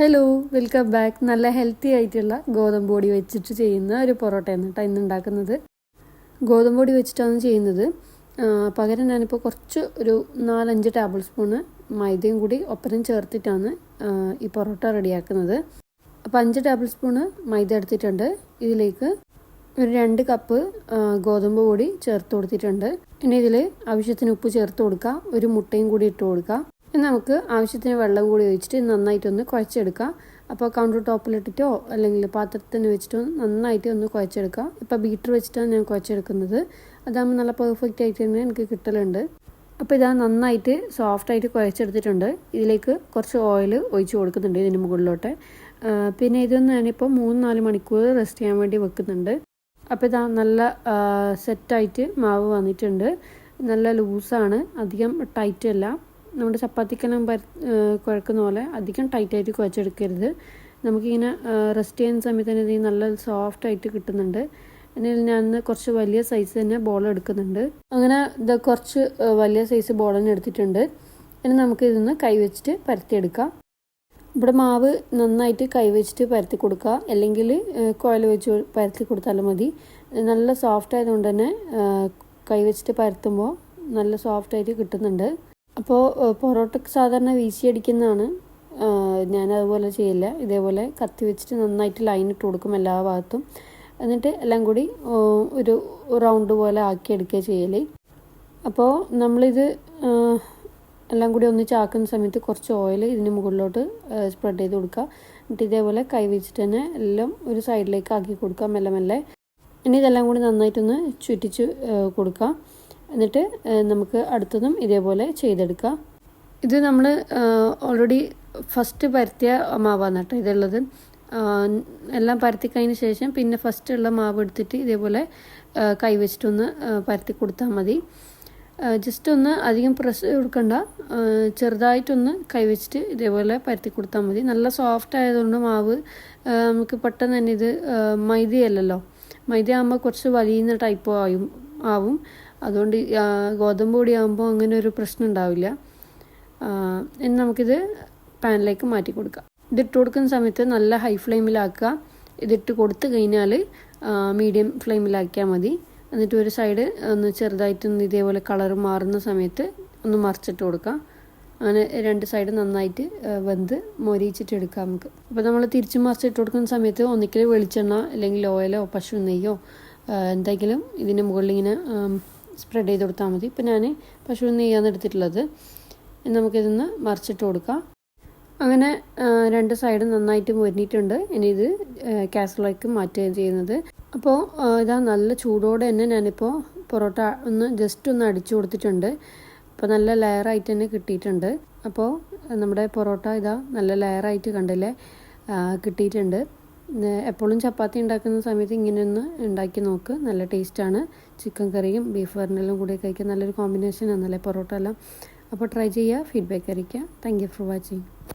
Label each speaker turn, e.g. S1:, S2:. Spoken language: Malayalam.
S1: ഹലോ വെൽക്കം ബാക്ക് നല്ല ഹെൽത്തി ആയിട്ടുള്ള ഗോതമ്പ് പൊടി വെച്ചിട്ട് ചെയ്യുന്ന ഒരു പൊറോട്ടയാണ് കേട്ടോ ഇന്ന് ഉണ്ടാക്കുന്നത്. ഗോതമ്പ് പൊടി വെച്ചിട്ടാണ് ചെയ്യുന്നത്. പകരം ഞാനിപ്പോൾ കുറച്ച് ഒരു നാലഞ്ച് ടേബിൾ സ്പൂണ് മൈദയും കൂടി ഒപ്പരം ചേർത്തിട്ടാണ് ഈ പൊറോട്ട റെഡിയാക്കുന്നത്. അപ്പോൾ അഞ്ച് ടേബിൾ സ്പൂണ് മൈദ എടുത്തിട്ടുണ്ട്. ഇതിലേക്ക് ഒരു രണ്ട് കപ്പ് ഗോതമ്പ് പൊടി ചേർത്ത് കൊടുത്തിട്ടുണ്ട്. ഇനി ഇതിൽ ആവശ്യത്തിന് ഉപ്പ് ചേർത്ത് കൊടുക്കുക ഒരു മുട്ടയും കൂടി ഇട്ട് കൊടുക്കുക നമുക്ക് ആവശ്യത്തിന് വെള്ളം കൂടി ഒഴിച്ചിട്ട് നന്നായിട്ടൊന്ന് കുഴച്ചെടുക്കാം. അപ്പോൾ കൗണ്ടർ ടോപ്പിലിട്ടിട്ടോ അല്ലെങ്കിൽ പാത്രത്തിന് വെച്ചിട്ടോ നന്നായിട്ട് ഒന്ന് കുഴച്ചെടുക്കാം. ഇപ്പോൾ ബീറ്റർ വെച്ചിട്ടാണ് ഞാൻ കുഴച്ചെടുക്കുന്നത്. അതാകുമ്പോൾ നല്ല പെർഫെക്റ്റ് ആയിട്ട് തന്നെ എനിക്ക് കിട്ടലുണ്ട്. അപ്പോൾ ഇതാ നന്നായിട്ട് സോഫ്റ്റായിട്ട് കുഴച്ചെടുത്തിട്ടുണ്ട്. ഇതിലേക്ക് കുറച്ച് ഓയിൽ ഒഴിച്ച് കൊടുക്കുന്നുണ്ട് ഇതിന് മുകളിലോട്ട്. പിന്നെ ഇതൊന്ന് ഞാനിപ്പോൾ മൂന്ന് നാല് മണിക്കൂർ റെസ്റ്റ് ചെയ്യാൻ വേണ്ടി വെക്കുന്നുണ്ട്. അപ്പോൾ ഇതാ നല്ല സെറ്റായിട്ട് മാവ് വന്നിട്ടുണ്ട്. നല്ല ലൂസാണ് അധികം ടൈറ്റ് അല്ല. നമ്മുടെ ചപ്പാത്തിക്കെല്ലാം പര കുഴക്കുന്ന പോലെ അധികം ടൈറ്റായിട്ട് കുഴച്ചെടുക്കരുത്. നമുക്കിങ്ങനെ റെസ്റ്റ് ചെയ്യുന്ന സമയത്ത് തന്നെ ഇത് നല്ല സോഫ്റ്റ് ആയിട്ട് കിട്ടുന്നുണ്ട്. എന്നാൽ ഞാൻ കുറച്ച് വലിയ സൈസ് തന്നെ ബോൾ എടുക്കുന്നുണ്ട്. അങ്ങനെ ഇത് കുറച്ച് വലിയ സൈസ് ബോൾ തന്നെ എടുത്തിട്ടുണ്ട്. ഇനി നമുക്ക് ഇതൊന്ന് കൈ വെച്ചിട്ട് പരത്തിയെടുക്കാം. ഇവിടെ മാവ് നന്നായിട്ട് കൈവച്ചിട്ട് പരത്തി കൊടുക്കുക. അല്ലെങ്കിൽ കുഴൽ വെച്ച് പരത്തി കൊടുത്താലും മതി. നല്ല സോഫ്റ്റ് ആയതുകൊണ്ട് തന്നെ കൈവച്ചിട്ട് പരത്തുമ്പോൾ നല്ല സോഫ്റ്റ് ആയിട്ട് കിട്ടുന്നുണ്ട്. അപ്പോൾ പൊറോട്ടക്ക് സാധാരണ വീശി അടിക്കുന്നതാണ്. ആ, ഞാൻ അതുപോലെ ചെയ്യില്ല. ഇതേപോലെ കത്തി വെച്ചിട്ട് നന്നായിട്ട് ലൈൻ ഇട്ട് കൊടുക്കും എല്ലാ ഭാഗത്തും. എന്നിട്ട് എല്ലാം കൂടി ഒരു റൗണ്ട് പോലെ ആക്കി എടുക്കുക ചെയ്യൽ അപ്പോൾ നമ്മളിത് എല്ലാം കൂടി ഒന്നിച്ചാക്കുന്ന സമയത്ത് കുറച്ച് ഓയിൽ ഇതിന് മുകളിലോട്ട് സ്പ്രെഡ് ചെയ്ത് കൊടുക്കുക. എന്നിട്ട് ഇതേപോലെ കൈ വെച്ചിട്ട് തന്നെ എല്ലാം ഒരു സൈഡിലേക്ക് ആക്കി കൊടുക്കുക മെല്ലെ മെല്ലെ. ഇനി ഇതെല്ലാം കൂടി നന്നായിട്ടൊന്ന് ചുറ്റിച്ച് കൊടുക്കാം കൊടുക്കുക. എന്നിട്ട് നമുക്ക് അടുത്തതും ഇതേപോലെ ചെയ്തെടുക്കാം. ഇത് നമ്മൾ ഓൾറെഡി ഫസ്റ്റ് പരത്തിയ മാവാണ് കേട്ടോ ഇതുള്ളത്. എല്ലാം പരത്തി കഴിഞ്ഞ ശേഷം പിന്നെ ഫസ്റ്റ് ഉള്ള മാവ് എടുത്തിട്ട് ഇതേപോലെ കൈവച്ചിട്ടൊന്ന് പരത്തി കൊടുത്താൽ മതി. ജസ്റ്റ് ഒന്ന് അധികം പ്രസ് കൊടുക്കണ്ട ചെറുതായിട്ടൊന്ന് കൈവച്ചിട്ട് ഇതേപോലെ പരത്തി കൊടുത്താൽ മതി. നല്ല സോഫ്റ്റ് ആയതുകൊണ്ട് മാവ് നമുക്ക് പെട്ടെന്ന് തന്നെ ഇത് മൈദയല്ലല്ലോ. മൈദ ആകുമ്പോൾ കുറച്ച് വലിയുന്ന ടൈപ്പ് ആയും ആവും. അതുകൊണ്ട് ഗോതമ്പ് പൊടി ആകുമ്പോൾ അങ്ങനെ ഒരു പ്രശ്നം ഉണ്ടാവില്ല. ഇനി നമുക്കിത് പാനിലേക്ക് മാറ്റി കൊടുക്കാം. ഇതിട്ട് കൊടുക്കുന്ന സമയത്ത് നല്ല ഹൈ ഫ്ലെയിമിലാക്കുക. ഇതിട്ട് കൊടുത്തു കഴിഞ്ഞാൽ മീഡിയം ഫ്ലെയിമിലാക്കിയാൽ മതി. എന്നിട്ട് ഒരു സൈഡ് ഒന്ന് ചെറുതായിട്ടൊന്ന് ഇതേപോലെ കളർ മാറുന്ന സമയത്ത് ഒന്ന് മറിച്ചിട്ട് കൊടുക്കാം. അങ്ങനെ രണ്ട് സൈഡ് നന്നായിട്ട് വെന്ത് മൊരിയിച്ചിട്ട് എടുക്കാം നമുക്ക്. അപ്പോൾ നമ്മൾ തിരിച്ച് മറിച്ചിട്ട് കൊടുക്കുന്ന സമയത്ത് ഒന്നിക്കൽ വെളിച്ചെണ്ണ അല്ലെങ്കിൽ ഓയിലോ പശു നെയ്യോ എന്തെങ്കിലും ഇതിന്റെ മുകളിൽ ഇങ്ങനെ സ്പ്രെഡ് ചെയ്ത് കൊടുത്താൽ മതി. ഇപ്പം ഞാൻ പശു നെയ്യാന്ന് എടുത്തിട്ടുള്ളത്. നമുക്കിതൊന്ന് മറിച്ചിട്ട് കൊടുക്കാം. അങ്ങനെ രണ്ട് സൈഡും നന്നായിട്ട് മുരിഞ്ഞിട്ടുണ്ട്. ഇനി ഇത് കാസറോളേക്ക് മാറ്റുകയും ചെയ്യുന്നത്. അപ്പോൾ ഇതാ നല്ല ചൂടോടെ തന്നെ ഞാനിപ്പോൾ പൊറോട്ട ഒന്ന് ജസ്റ്റ് ഒന്ന് അടിച്ചു കൊടുത്തിട്ടുണ്ട്. അപ്പോൾ നല്ല ലെയറായിട്ട് തന്നെ കിട്ടിയിട്ടുണ്ട്. അപ്പോൾ നമ്മുടെ പൊറോട്ട ഇതാ നല്ല ലെയറായിട്ട് കണ്ടില്ലേ കിട്ടിയിട്ടുണ്ട്. എപ്പോഴും ചപ്പാത്തി ഉണ്ടാക്കുന്ന സമയത്ത് ഇങ്ങനെയൊന്ന് ഉണ്ടാക്കി നോക്ക്. നല്ല ടേസ്റ്റാണ്. ചിക്കൻ കറിയും ബീഫ് കറിനെല്ലാം കൂടി കഴിക്കാൻ നല്ലൊരു കോമ്പിനേഷൻ ആണല്ലേ പൊറോട്ട എല്ലാം. അപ്പോൾ ട്രൈ ചെയ്യുക ഫീഡ്ബാക്ക് അറിയിക്കുക താങ്ക് യു ഫോർ വാച്ചിങ്